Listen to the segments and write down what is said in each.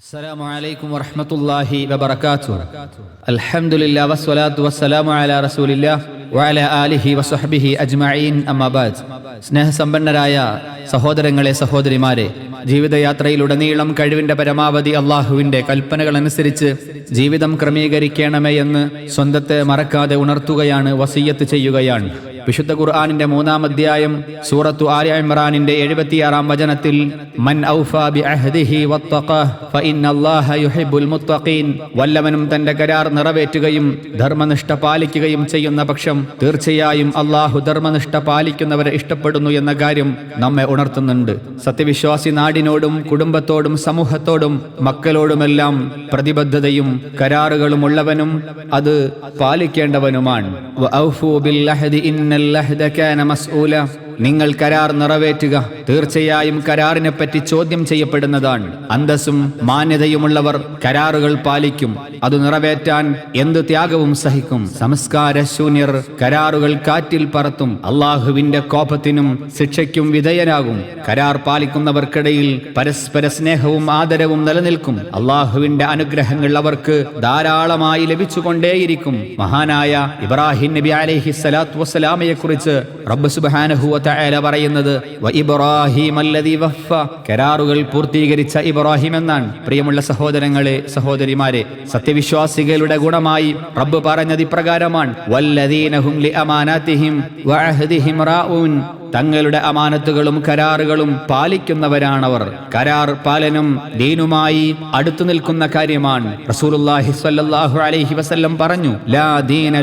السلام عليكم ورحمة الله وبركاته الحمد لله والصلاة والسلام على رسول الله وعلى آله وصحبه أجمعين أما بعد സ്നേഹസമ്പന്നരായ സഹോദരങ്ങളെ സഹോദരിമാരെ ജീവിതയാത്രയിലുടനീളം കഴിവിന്റെ പരമാവധി അള്ളാഹുവിന്റെ കൽപ്പനകൾ അനുസരിച്ച് ജീവിതം ക്രമീകരിക്കണമേ എന്ന് സ്വന്തത്തെ മറക്കാതെ ഉണർത്തുകയാണ് വസീയത്ത് ചെയ്യുകയാണ്. വിശുദ്ധ ഖുർആാനിന്റെ മൂന്നാം അധ്യായം സൂറത്തു ആര്യ ഇമ്രാനിന്റെ എഴുപത്തിയാറാം വചനത്തിൽ മൻ വല്ലവനും തന്റെ കരാർ നിറവേറ്റുകയും ധർമ്മനിഷ്ഠ പാലിക്കുകയും ചെയ്യുന്ന പക്ഷം തീർച്ചയായും അള്ളാഹു ധർമ്മനിഷ്ഠ പാലിക്കുന്നവരെ ഇഷ്ടപ്പെടുന്നു എന്ന കാര്യം നമ്മെ ഉണർത്തുന്നുണ്ട്. സത്യവിശ്വാസി നാടിനോടും കുടുംബത്തോടും സമൂഹത്തോടും മക്കളോടുമെല്ലാം പ്രതിബദ്ധതയും കരാറുകളും ഉള്ളവനും അത് പാലിക്കേണ്ടവനുമാണ്. നിങ്ങൾ കരാർ നിറവേറ്റുക. തീർച്ചയായും കരാറിനെ പറ്റി ചോദ്യം ചെയ്യപ്പെടുന്നതാണ്. അന്തസ്സും മാന്യതയുമുള്ളവർ കരാറുകൾ പാലിക്കും. അത് നിറവേറ്റാൻ എന്ത് ത്യാഗവും സഹിക്കും. സംസ്കാര ശൂന്യർ കരാറുകൾ കാറ്റിൽ പറത്തും. അള്ളാഹുവിന്റെ കോപത്തിനും ശിക്ഷയ്ക്കും വിധേയനാകും കരാർ പാലിക്കുന്നവർക്കിടയിൽ പരസ്പര സ്നേഹവും ആദരവും നിലനിൽക്കും. അള്ളാഹുവിന്റെ അനുഗ്രഹങ്ങൾ അവർക്ക് ധാരാളമായി ലഭിച്ചുകൊണ്ടേയിരിക്കും. മഹാനായ ഇബ്രാഹിം നബി അലഹി സ്വലാത്തു വസ്സലാമയെ കുറിച്ച് റബ്ബ് സുബ്ഹാനഹു വതആല പറയുന്നത് ഇബ്രാഹിം അല്ലദീ വഫ. കരാറുകൾ പൂർത്തീകരിച്ച ഇബ്രാഹിം എന്നാണ്. പ്രിയമുള്ള സഹോദരങ്ങളെ സഹോദരിമാരെ സത്യവിശ്വാസികളുടെ ഗുണമായി റബ്ബ് പറഞ്ഞത് ഇപ്രകാരമാണ്. വല്ലദീനഹും ലി അമാനാതിഹിം റാഊൻ. തങ്ങളുടെ അമാനത്തുകളും കരാറുകളും പാലിക്കുന്നവരാണവർ. കരാർ പാലനം ദീനുമായി അടുത്തു നിൽക്കുന്ന കാര്യമാണ്. റസൂലുള്ളാഹി സ്വല്ലല്ലാഹു അലൈഹി വസല്ലം പറഞ്ഞു ലാ ദീന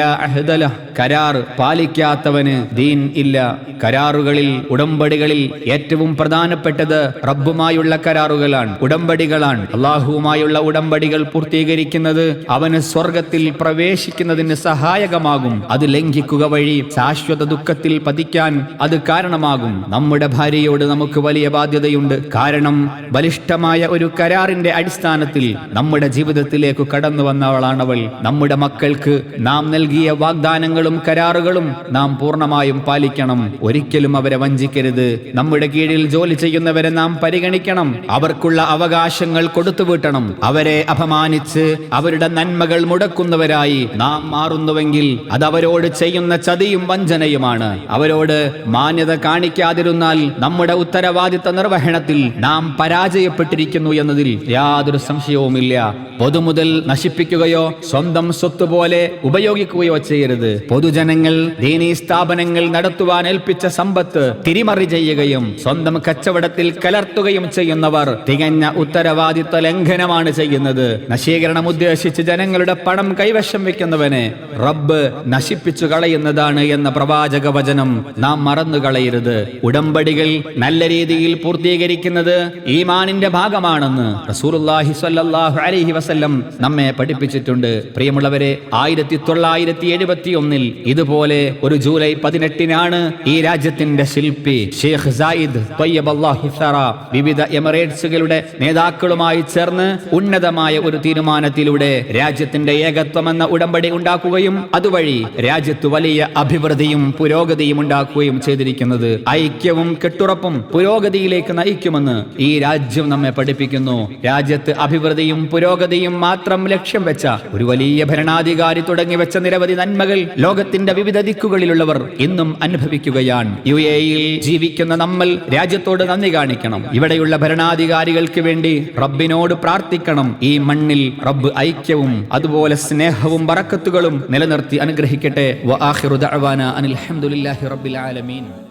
അഹ്ദല കരാർ പാലിക്കാത്തവന് ദീൻ ഇല്ല. കരാറുകളിൽ ഉടമ്പടികളിൽ ഏറ്റവും പ്രധാനപ്പെട്ടത് റബ്ബുമായുള്ള കരാറുകളാണ് ഉടമ്പടികളാണ്. അള്ളാഹുവുമായുള്ള ഉടമ്പടികൾ പൂർത്തീകരിക്കുന്നത് അവന് സ്വർഗത്തിൽ പ്രവേശിക്കുന്നതിന് സഹായകമാകും. അത് ലംഘിക്കുക വഴി ശാശ്വത ദുഃഖത്തിൽ പതിക്കാൻ അത് കാരണമാകും. നമ്മുടെ ഭാര്യയോട് നമുക്ക് വലിയ ബാധ്യതയുണ്ട്. കാരണം ബലിഷ്ഠമായ ഒരു കരാറിന്റെ അടിസ്ഥാനത്തിൽ നമ്മുടെ ജീവിതത്തിലേക്ക് കടന്നു വന്നവളാണവൾ. നമ്മുടെ മക്കൾക്ക് നാം നൽകിയ വാഗ്ദാനങ്ങളും കരാറുകളും നാം പൂർണമായും പാലിക്കണം. ഒരിക്കലും അവരെ വഞ്ചിക്കരുത്. നമ്മുടെ കീഴിൽ ജോലി ചെയ്യുന്നവരെ നാം പരിഗണിക്കണം. അവർക്കുള്ള അവകാശങ്ങൾ കൊടുത്തുവിട്ടണം അവരെ അപമാനിച്ച് അവരുടെ നന്മകൾ മുടക്കുന്നവരായി നാം മാറുന്നുവെങ്കിൽ അത് അവരോട് ചെയ്യുന്ന ചതിയും വഞ്ചനയുമാണ്. അവരോട് മാന്യത കാണിക്കാതിരുന്നാൽ നമ്മുടെ ഉത്തരവാദിത്ത നിർവഹണത്തിൽ നാം പരാജയപ്പെട്ടിരിക്കുന്നു എന്നതിൽ യാതൊരു സംശയവുമില്ല. പൊതുമുതൽ നശിപ്പിക്കുകയോ സ്വന്തം സ്വത്ത് പോലെ ഉപയോഗിക്കുകയോ ചെയ്യരുത്. പൊതുജനങ്ങൾ ദീനീ സ്ഥാപനങ്ങൾ നടത്തുവാൻ ഏൽപ്പിച്ച സമ്പത്ത് തിരിമറി ചെയ്യുകയും സ്വന്തം കച്ചവടത്തിൽ കലർത്തുകയും ചെയ്യുന്നവർ തികഞ്ഞ ഉത്തരവാദിത്ത ലംഘനമാണ് ചെയ്യുന്നത്. നശീകരണം ഉദ്ദേശിച്ച് ജനങ്ങളുടെ പണം കൈവശം വെക്കുന്നവനെ റബ്ബ് നശിപ്പിച്ചു കളയുന്നതാണ് എന്ന പ്രവാചക വചനം നാം മറന്നു കളയരുത്. ഉടമ്പടികൾ നല്ല രീതിയിൽ പൂർത്തീകരിക്കുന്നത് ഈമാനിന്റെ ഭാഗമാണെന്ന് വസല്ലം നമ്മെ പഠിപ്പിച്ചിട്ടുണ്ട്. പ്രിയമുള്ളവരെ ആയിരത്തി തൊള്ളായിരത്തി എഴുപത്തി ഒന്നിൽ ഇതുപോലെ ഒരു ജൂലൈ പതിനെട്ടിനാണ് ഈ രാജ്യത്തിന്റെ ശില്പി ഷെയ്ഖ് സായിദ് വിവിധ എമിറേറ്റ്സുകളുടെ നേതാക്കളുമായി ചേർന്ന് ഉന്നതമായ ഒരു തീരുമാനത്തിലൂടെ രാജ്യത്തിന്റെ ഏകത്വം എന്ന ഉടമ്പടി ഉണ്ടാക്കുകയും അതുവഴി രാജ്യത്ത് വലിയ അഭിവൃദ്ധിയും പുരോഗതിയും ഉണ്ടാക്കുകയും ചെയ്തിരിക്കുന്നത്. ഐക്യവും കെട്ടുറപ്പും പുരോഗതിയിലേക്ക് നയിക്കുമെന്ന് ഈ രാജ്യം നമ്മെ പഠിപ്പിക്കുന്നു. രാജ്യത്ത് അഭിവൃദ്ധിയും പുരോഗതിയും മാത്രം ലക്ഷ്യം വെച്ച ഒരു വലിയ ഭരണാധികാരി തുടങ്ങി വെച്ച നിരവധി നന്മകൾ ലോകത്തിന്റെ വിവിധ ദിക്കുകളിലുള്ളവർ ഇന്നും അനുഭവിക്കുകയാണ്. യു എയിൽ ജീവിക്കുന്ന നമ്മൾ രാജ്യത്തോട് നന്ദി കാണിക്കണം. ഇവിടെയുള്ള ഭരണാധികാരികൾക്ക് വേണ്ടി റബ്ബിനോട് പ്രാർത്ഥിക്കണം. ഈ മണ്ണിൽ റബ്ബ് ഐക്യവും അതുപോലെ സ്നേഹവും വറക്കത്തുകളും നിലനിർത്തി അനുഗ്രഹിക്കട്ടെ. അനിൽ ഹംദുലില്ലാഹി റബ്ബിൽ I mean.